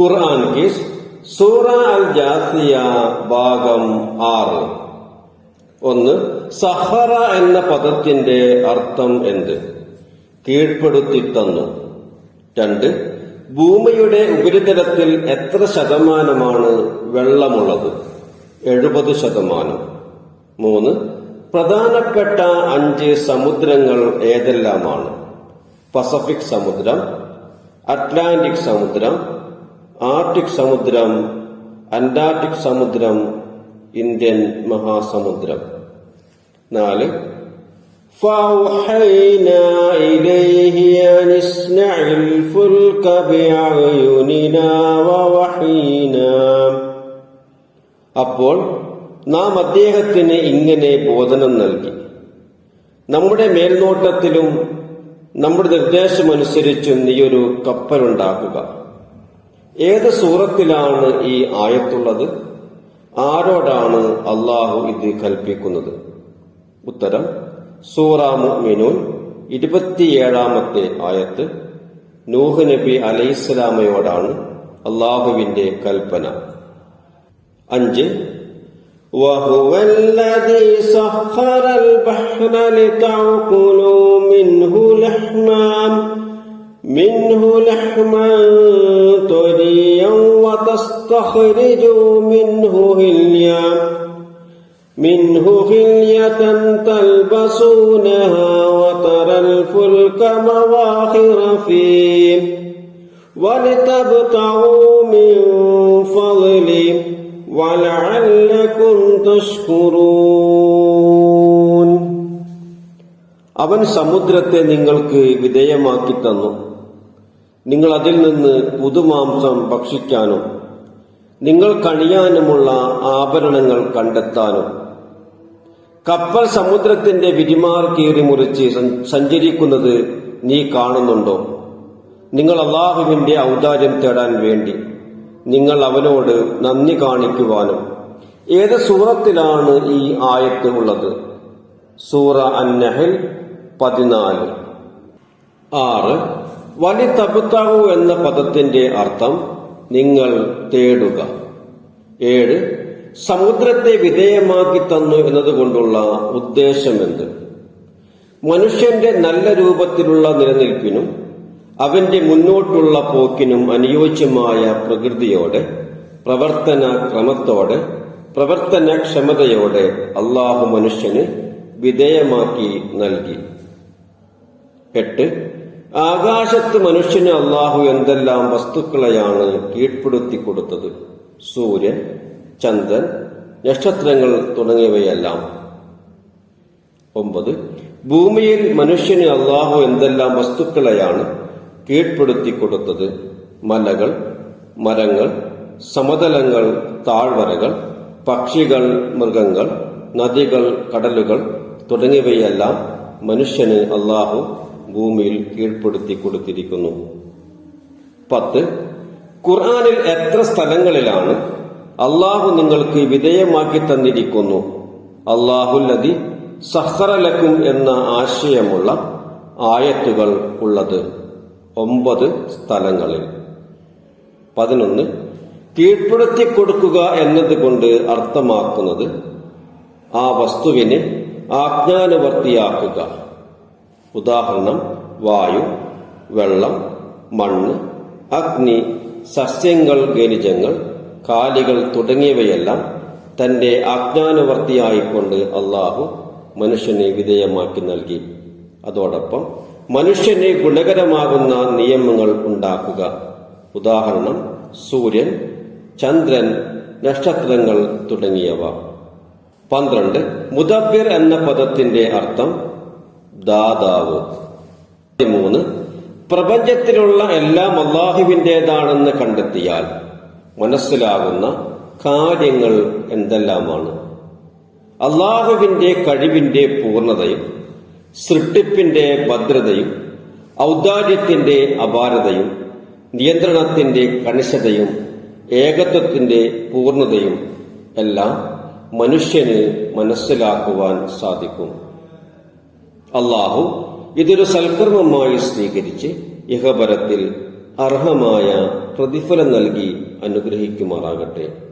ഖുർആൻ kiss സൂറ അൽ ജാസിയ ഭാഗം ആറ്. ഒന്ന് സഹറ എന്ന പദത്തിന്റെ അർത്ഥം എന്ത്? കീഴ്പ്പെടുത്തി തന്നു രണ്ട് ഭൂമിയുടെ ഉപരിതലത്തിൽ എത്ര ശതമാനമാണ് വെള്ളമുള്ളത്? എഴുപത് ശതമാനം. മൂന്ന് പ്രധാനപ്പെട്ട അഞ്ച് സമുദ്രങ്ങൾ ഏതെല്ലാമാണ്? പസഫിക് സമുദ്രം അറ്റ്ലാന്റിക് സമുദ്രം ആർട്ടിക് സമുദ്രം അന്റാർട്ടിക് സമുദ്രം ഇന്ത്യൻ മഹാസമുദ്രം നാല് فأوحينا إليه أن اصنع الفلك بأعيننا ووحينا അപ്പോൾ നാം അദ്ദേഹത്തിന് ഇങ്ങനെ ബോധനം നൽകി നമ്മുടെ മേൽനോട്ടത്തിലും നമ്മുടെ നിർദ്ദേശമനുസരിച്ചും നീയൊരു കപ്പലുണ്ടാക്കുക ഏത് സൂറത്തിലാണ് ഈ ആയത്തുള്ളത് ആരോടാണ് അള്ളാഹു ഇത് കൽപ്പിക്കുന്നത് ഉത്തരം സൂറ മുഅ്മിനൂൻ ഇരുപത്തിയേഴാമത്തെ ആയത്ത് നൂഹ് നബി അലൈഹിസ്സലാമയോടാണ് അള്ളാഹുവിന്റെ കൽപ്പന അഞ്ച് وهو الذي سخر البحر لتعقلوا منه لحما منه لحما طريا وتستخرجوا منه هليا. منه هلية تلبسونها وترى الفلك مواخر فيه. ولتبتغوا من فضله ولعلكم تشكرون. അവൻ സമുദ്രത്തെ നിങ്ങൾക്ക് വിധേയമാക്കി തന്നു. നിങ്ങൾ അതിൽ നിന്ന് പുതുമാംസം ഭക്ഷിക്കാനും നിങ്ങൾ കണിയാനുമുള്ള ആഭരണങ്ങൾ കണ്ടെത്താനും. കപ്പൽ സമുദ്രത്തിന്റെ വിരിമാർ കീറി മുറിച്ച് സഞ്ച- സഞ്ചരിക്കുന്നത് നീ കാണുന്നുണ്ടോ? നിങ്ങൾ അള്ളാഹുവിന്റെ ഔദാര്യം തേടാൻ വേണ്ടി നിങ്ങൾ അവനോട് നന്ദി കാണിക്കുവാനും. ഏത് സൂറത്തിലാണ് ഈ ആയത്ത് ഉള്ളത്? സൂറ അന്നഹിൽ പതിനാല്. ആറ്. വലി തബുത്താവു എന്ന പദത്തിന്റെ അർത്ഥം നിങ്ങൾ തേടുക. ഏഴ്. സമുദ്രത്തെ വിധേയമാക്കി തന്നു എന്നതുകൊണ്ടുള്ള ഉദ്ദേശമെന്ത്? മനുഷ്യന്റെ നല്ല രൂപത്തിലുള്ള നിലനിൽപ്പിനും അവന്റെ മുന്നോട്ടുള്ള പോക്കിനും അനുയോജ്യമായ പ്രകൃതിയോടെ പ്രവർത്തന ക്രമത്തോടെ പ്രവർത്തന ക്ഷമതയോടെ അള്ളാഹു മനുഷ്യന് വിധേയമാക്കി നൽകി. എട്ട് ആകാശത്ത് മനുഷ്യന് അള്ളാഹു എന്തെല്ലാം വസ്തുക്കളെയാണ് കീഴ്പ്പെടുത്തി കൊടുത്തത്? സൂര്യൻ ചന്ദ്രൻ നക്ഷത്രങ്ങൾ തുടങ്ങിയവയെല്ലാം. ഒമ്പത്. ഭൂമിയിൽ മനുഷ്യന് അള്ളാഹു എന്തെല്ലാം വസ്തുക്കളെയാണ് കീഴ്പ്പെടുത്തി കൊടുത്തത്? മലകൾ മരങ്ങൾ സമതലങ്ങൾ താഴ്വരകൾ പക്ഷികൾ മൃഗങ്ങൾ നദികൾ കടലുകൾ തുടങ്ങിയവയെല്ലാം മനുഷ്യന് അള്ളാഹു ഭൂമിയിൽ കീഴ്പ്പെടുത്തി കൊടുത്തിരിക്കുന്നു. പത്ത് ഖുർആാനിൽ എത്ര സ്ഥലങ്ങളിലാണ് അള്ളാഹു നിങ്ങൾക്ക് വിധേയമാക്കി തന്നിരിക്കുന്നു? അള്ളാഹുല്ലതി സഹറലക്കും എന്ന ആശയമുള്ള ആയത്തുകൾ ഉള്ളത് ഒമ്പത് സ്ഥലങ്ങളിൽ. പതിനൊന്ന് കീഴ്പ്പെടുത്തി കൊടുക്കുക എന്നതുകൊണ്ട് അർത്ഥമാക്കുന്നത് ആ വസ്തുവിനെ ആജ്ഞാനുവർത്തിയാക്കുക. ഉദാഹരണം വായു വെള്ളം മണ്ണ് അഗ്നി സസ്യങ്ങൾ ഖനിജങ്ങൾ കാലികൾ തുടങ്ങിയവയെല്ലാം തന്റെ ആജ്ഞാനുവർത്തിയായിക്കൊണ്ട് അള്ളാഹു മനുഷ്യനെ വിധേയമാക്കി നൽകി. അതോടൊപ്പം മനുഷ്യന് ഗുണകരമാകുന്ന നിയമങ്ങൾ ഉണ്ടാക്കുക. ഉദാഹരണം സൂര്യൻ ചന്ദ്രൻ നക്ഷത്രങ്ങൾ തുടങ്ങിയവ. പന്ത്രണ്ട് മുദബിർ എന്ന പദത്തിന്റെ അർത്ഥം ദാതാവ്. മൂന്ന് പ്രപഞ്ചത്തിലുള്ള എല്ലാം അള്ളാഹുവിന്റെതാണെന്ന് കണ്ടെത്തിയാൽ മനസ്സിലാകുന്ന കാര്യങ്ങൾ എന്തെല്ലാമാണ്? അള്ളാഹുവിന്റെ കഴിവിന്റെ പൂർണതയും സൃഷ്ടിപ്പിന്റെ ഭദ്രതയും ഔദാര്യത്തിന്റെ അപാരതയും നിയന്ത്രണത്തിന്റെ കണിശതയും ഏകത്വത്തിന്റെ പൂർണതയും എല്ലാം മനുഷ്യന് മനസ്സിലാക്കുവാൻ സാധിക്കും. അള്ളാഹു ഇതൊരു സൽക്കർമ്മമായി സ്വീകരിച്ച് ഇഹപരത്തിൽ അർഹമായ പ്രതിഫലം നൽകി അനുഗ്രഹിക്കുമാറാകട്ടെ.